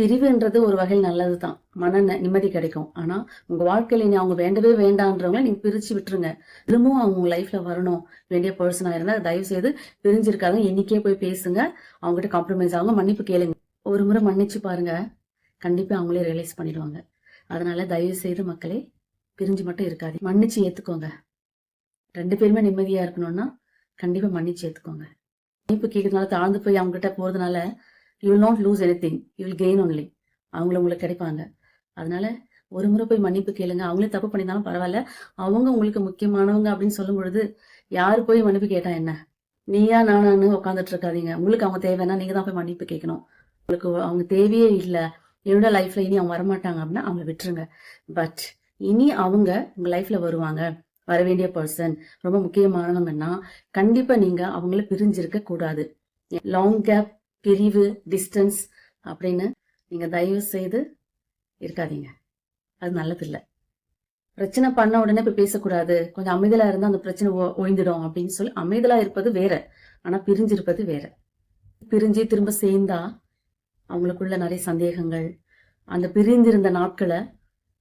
பிரிவுன்றது ஒரு வகையில் நல்லது தான் மன ந- நிம்மதி கிடைக்கும். ஆனால் உங்கள் வாழ்க்கையில் நீ அவங்க வேண்டவே வேண்டான்றவங்கள நீங்கள் பிரித்து விட்டுருங்க. திரும்பவும் அவங்க உங்கள் லைஃப்பில் வரணும். வேண்டிய பர்சனாக இருந்தால் தயவு செய்து பிரிஞ்சிருக்காங்க இன்னைக்கே போய் பேசுங்க. அவங்ககிட்ட காம்ப்ரமைஸ் ஆகுங்க மன்னிப்பு கேளுங்க. ஒரு முறை மன்னிச்சு பாருங்க. கண்டிப்பாக அவங்களே ரியலைஸ் பண்ணிடுவாங்க. அதனால தயவு செய்து மக்களே பிரிஞ்சு மட்டும் இருக்காது மன்னிச்சு ஏற்றுக்கோங்க ரெண்டு பேருமே நிம்மதியாக இருக்கணும்னா கண்டிப்பாக மன்னிச்சு ஏற்றுக்கோங்க மன்னிப்பு கேட்கறதுனால தாழ்ந்து போய் அவங்ககிட்ட போகிறதுனால you will not lose anything you will gain only அவங்கள உங்களுக்கு கிடைப்பாங்க. அதனால ஒரு முறை போய் மன்னிப்பு கேளுங்க. அவங்களே தப்பு பண்ணியிருந்தாலும் பரவாயில்ல. அவங்க உங்களுக்கு முக்கியமானவங்க அப்படின்னு சொல்லும் பொழுது யாரு போய் மன்னிப்பு கேட்டா என்ன? நீயா நானான்னு உட்காந்துட்டு இருக்காதீங்க. உங்களுக்கு அவங்க தேவைன்னா நீங்க தான் போய் மன்னிப்பு கேட்கணும். உங்களுக்கு அவங்க தேவையே இல்லை. என்னோட லைஃப்ல இனி அவங்க வரமாட்டாங்க அப்படின்னா அவங்கள விட்டுருங்க. பட் இனி அவங்க உங்க லைஃப்ல வருவாங்க. வர வேண்டிய பர்சன் ரொம்ப முக்கியமானவங்கன்னா கண்டிப்பா நீங்க அவங்கள பிரிஞ்சிருக்க கூடாது. லாங் கேப் பிரிவு டிஸ்டன்ஸ் அப்படின்னு நீங்கள் தயவு செய்து இருக்காதீங்க. அது நல்லதில்லை. பிரச்சனை பண்ண உடனே போய் பேசக்கூடாது. கொஞ்சம் அமைதியாக இருந்தால் அந்த பிரச்சனை ஒ- ஒழிந்துடும் அப்படின்னு சொல்லி அமைதியாக இருப்பது வேற. ஆனால் பிரிஞ்சிருப்பது வேற. பிரிஞ்சு திரும்ப சேர்ந்தா அவங்களுக்குள்ள நிறைய சந்தேகங்கள். அந்த பிரிந்திருந்த நாட்களை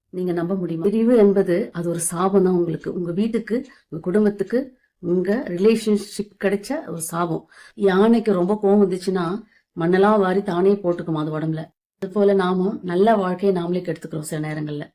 நீங்கள் நம்ப முடியுமா? பிரிவு என்பது அது ஒரு சாபம் தான் உங்களுக்கு. உங்கள் வீட்டுக்கு உங்கள் குடும்பத்துக்கு உங்கள் ரிலேஷன்ஷிப் கிடைச்ச ஒரு சாபம். யானைக்கு ரொம்ப கோவம் வந்துச்சுன்னா மண்ணெல்லாம் வாரி தானே போட்டுக்குமா அது உடம்புல. அது போல நாமும் நல்ல வாழ்க்கையை நாமளே கெடுத்துக்கிறோம் சில நேரங்களில்.